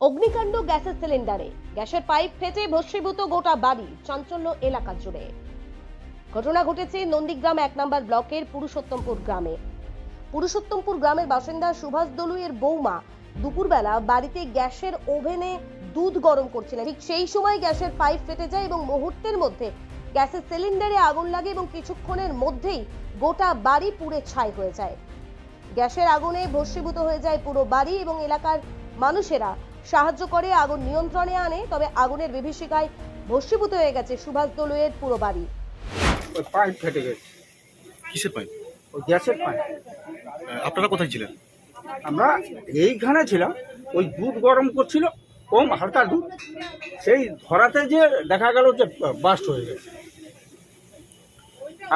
অগ্নিকাণ্ড গ্যাসের সিলিন্ডারে। গ্যাসের পাইপ ফেটে ভস্মীভূত গোটা বাড়ি চাঞ্চল্য এলাকা জুড়ে। ঘটনা ঘটেছে নন্দীগ্রাম এক নম্বর ব্লকের পুরুষোত্তমপুর গ্রামে। পুরুষোত্তমপুর গ্রামের বাসিন্দা সুভাষ দলুইয়ের বৌমা দুপুরবেলা বাড়িতে গ্যাসের ওভেনে দুধ গরম করছিলেন। ঠিক সেই সময় গ্যাসের পাইপ ফেটে যায় এবং মুহূর্তের মধ্যে গ্যাসের সিলিন্ডারে আগুন লাগে এবং কিছুক্ষণের মধ্যেই গোটা বাড়ি পুড়ে ছাই হয়ে যায়। গ্যাসের আগুনে ভস্মীভূত হয়ে যায় পুরো বাড়ি এবং এলাকার মানুষেরা সাহায্য করে আগুন নিয়ন্ত্রণে আনে তবে আগুনের বিভীষিকায় ভস্মীভূত হয়ে গেছে সুভাষ দলুয়ের পুরো বাড়ি। ওই পাইপ ফেটে গেছে। কিসের পাইপ? ওই গ্যাসের পাইপ। আপনারা কোথায় ছিলেন? আমরা এইখানে ছিলাম ওই দুধ গরম করছিল কম হালকা দুধ। সেই ধরাতে যে দেখা গেল যে বাস্ট হয়ে গেছে।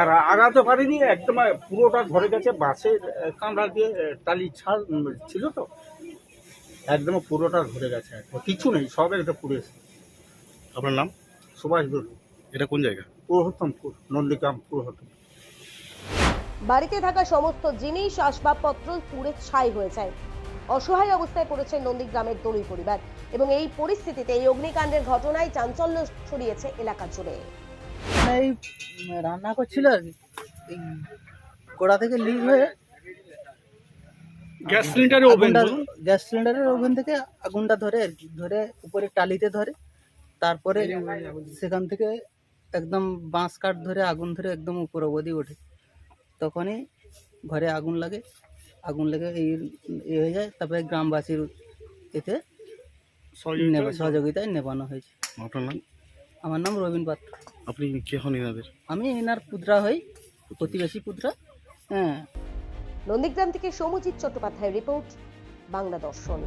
আর আগাতে পারিনি একদম পুরোটা ধরে গেছে বাসের কামড়া দিয়ে টালি ছাল উম, ছিল তো একদম পুরোটা ঘুরে গেছে একদম কিছু নেই সব একটা পুড়েছে। আপনার নাম? সুভাষ দূর এটা কোন জায়গা? পুরোহত্তমপুর নন্দীগ্রাম পুরোহত্তম বাড়িতে থাকা সমস্ত জিনিস আসবাবপত্র পুড়ে ছাই হয়ে যায়। অসহায় অবস্থায় পড়েছে নন্দীগ্রামের দলুই পরিবার এবং এই পরিস্থিতিতে এই অগ্নিকাণ্ডের ঘটনায় চাঞ্চল্য ছড়িয়েছে এলাকা জুড়ে। এই রান্না করছিল আর কি। এই গোড়া থেকে লিক হয়ে গ্যাস সিলিন্ডারে আগুনটা গ্যাস সিলিন্ডারের ওভেন থেকে আগুনটা ধরে আর কি ধরে উপরে টালিতে ধরে তারপরে সেখান থেকে একদম বাঁশ কাঠ ধরে আগুন ধরে একদম উপর অবধি ওঠে। তখনই ঘরে আগুন লাগে। আগুন লেগে এই এ হয়ে যায়। তারপরে গ্রামবাসীর এতে নেবা- সহযোগিতায় নেবানো হয়েছে। আপনার নাম? আমার নাম রবীন পাত্র। আপনি কে হন এনাদের? আমি এনার পুত্রা হই প্রতিবেশী পুত্রা। হ্যাঁ। নন্দীগ্রাম থেকে সৌমজিৎ চট্টোপাধ্যায়ের রিপোর্ট বাংলা দর্শন।